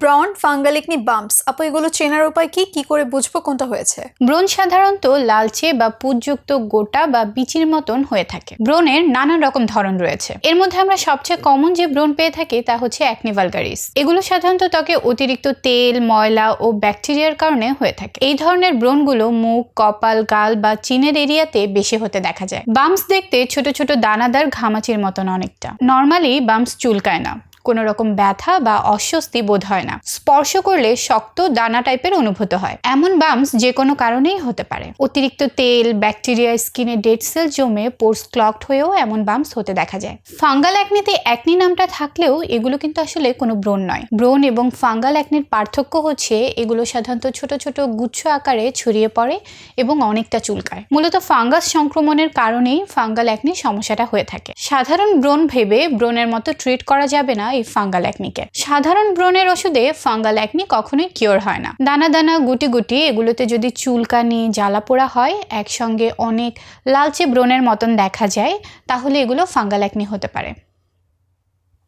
ব্রন ফাঙ্গালিকনি bumps. আপু, এগুলো চেনার উপায় কি? কি করে বুঝব? কোনটা হয়েছে? ব্রণ সাধারণত লালচে বা পুজযুক্ত গোটা বা বিচির মতন হয়ে থাকে। ব্রণের নানান রকম ধরন রয়েছে। এর মধ্যে আমরা সবচেয়ে কমন যে ব্রণ পেয়ে থাকি তা হচ্ছে অ্যাকনিভালগারিস এগুলো সাধারণত ত্বকে অতিরিক্ত তেল, ময়লা ও ব্যাকটেরিয়ার কারণে হয়ে থাকে। এই ধরনের ব্রণগুলো মুখ, কপাল, গাল বা চিনের এরিয়াতে বেশি হতে দেখা যায়। বাম্পস দেখতে ছোট ছোট দানাদার ঘামাচির মতন অনেকটা। নর্মালি বাম্পস চুলকায় না। কোনো রকম ব্যথা বা অস্বস্তি বোধ হয় না। স্পর্শ করলে শক্ত দানা টাইপের অনুভূত হয়। এমন বামস যে কোনো কারণেই হতে পারে। অতিরিক্ত তেল, ব্যাকটেরিয়া, স্কিনে ডেড সেল জমে পোর্স ক্লকড হয়েও এমন বামস হতে দেখা যায়। ফাঙ্গাল অ্যাকনিতে অ্যাকনি নামটা থাকলেও এগুলো কিন্তু আসলে কোনো ব্রণ নয়। ব্রণ এবং ফাঙ্গাল অ্যাকনির পার্থক্য হচ্ছে এগুলো সাধারণত ছোট ছোট, গুচ্ছ আকারে ছড়িয়ে পড়ে এবং অনেকটা চুলকায়। মূলত ফাঙ্গাস সংক্রমণের কারণেই ফাঙ্গাল অ্যাকনির সমস্যাটা হয়ে থাকে। সাধারণ ব্রণ ভেবে ব্রণের মতো ট্রিট করা যাবে না এই ফাঙ্গাল অ্যাকনিকে সাধারণ ব্রণের ওষুধে ফাঙ্গাল অ্যাকনি কখনোই কিওর হয় না। দানা দানা, গুটি গুটি, এগুলোতে যদি চুলকানি, জ্বালা পোড়া হয়, একসঙ্গে অনেক লালচে ব্রণের মতন দেখা যায়, তাহলে এগুলো ফাঙ্গাল অ্যাকনি হতে পারে।